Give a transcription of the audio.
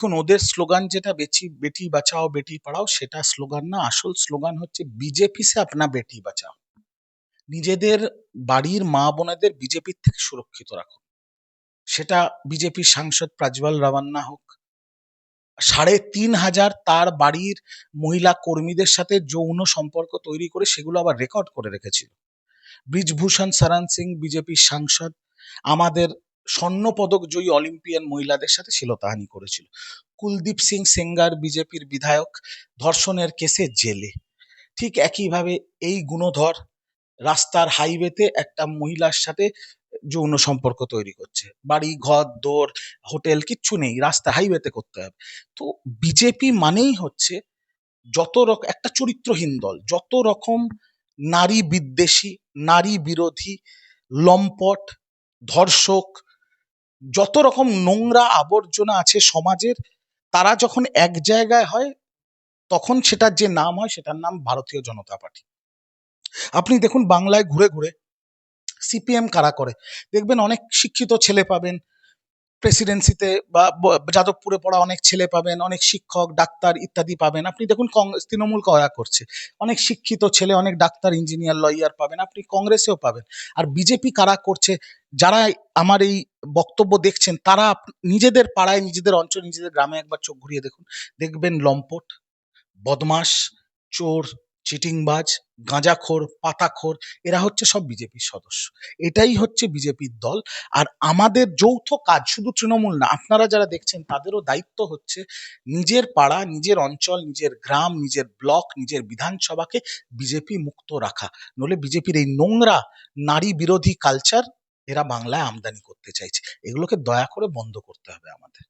এখন ওদের স্লোগান যেটা, বেচি, বেটি বাঁচাও, বেটি পড়াও সেটা স্লোগান না, আসল স্লোগান হচ্ছে, বিজেপি সে আপনা বেটি বাঁচাও। নিজেদের বাড়ির মা বোনেদের বিজেপির থেকে সুরক্ষিত রাখুন। সেটা বিজেপির সাংসদ প্রাজ্বল রাবান্না হোক। সাড়ে তিন হাজার তার বাড়ির মহিলা কর্মীদের সাথে যৌন সম্পর্ক তৈরি করে সেগুলো আবার রেকর্ড করে রেখেছিল। ব্রিজভূষণ সারান সিং, বিজেপির সাংসদ, আমাদের স্বর্ণপদক জয়ী অলিম্পিয়ান মহিলাদের সাথে শ্লীলতাহানি করেছিল। কুলদীপ সিং সেঙ্গার বিজেপির বিধায়ক, ধর্ষণের কেসে জেলে। ঠিক একইভাবে এই গুণধর রাস্তার হাইওয়েতে একটা মহিলার সাথে যৌন সম্পর্ক তৈরি করছে। বাড়ি, ঘর, দোর, হোটেল কিচ্ছু নেই, রাস্তা হাইওয়েতে করতে হবে। তো বিজেপি মানেই হচ্ছে যত রকম একটা চরিত্রহীন দল, যত রকম নারী বিদ্বেষী, নারী বিরোধী, লম্পট, ধর্ষক যত রকম নোংরা আবর্জনা আছে সমাজের, তারা যখন এক জায়গায় হয়, তখন সেটার যে নাম হয়, সেটার নাম ভারতীয় জনতা পার্টি। আপনি দেখুন বাংলায় ঘুরে ঘুরে সিপিএম কারা করে? দেখবেন অনেক শিক্ষিত ছেলে পাবেন, প্রেসিডেন্সিতে বা যাদবপুরে পড়া অনেক ছেলে পাবেন, অনেক শিক্ষক, ডাক্তার ইত্যাদি পাবেন। আপনি দেখুন কংগ্রেস তৃণমূল কয়া করছে। অনেক শিক্ষিত ছেলে, অনেক ডাক্তার, ইঞ্জিনিয়ার, লয়ার পাবেন, আপনি কংগ্রেসেও পাবেন। আর বিজেপি কারা করছে? যারা আমার এই বক্তব্য দেখছেন, তারা নিজেদের পাড়ায়, নিজেদের অঞ্চল, নিজেদের গ্রামে একবার চোখ ঘুরিয়ে দেখুন। দেখবেন লম্পট বদমাস চোর, চিটিংবাজ, গাঁজাখোর, পাতাখোর, এরা হচ্ছে সব বিজেপির সদস্য। এটাই হচ্ছে বিজেপির দল। আর আমাদের যৌথ কাজ শুধু তৃণমূল না, আপনারা যারা দেখছেন, তাদেরও দায়িত্ব হচ্ছে নিজের পাড়া, নিজের অঞ্চল, নিজের গ্রাম, নিজের ব্লক, নিজের বিধানসভাকে বিজেপি মুক্ত রাখা। নলে বিজেপির এই নোংরা নারী বিরোধী কালচার এরা বাংলায় আমদানি করতে চাইছে। এগুলোকে দয়া করে বন্ধ করতে হবে আমাদের।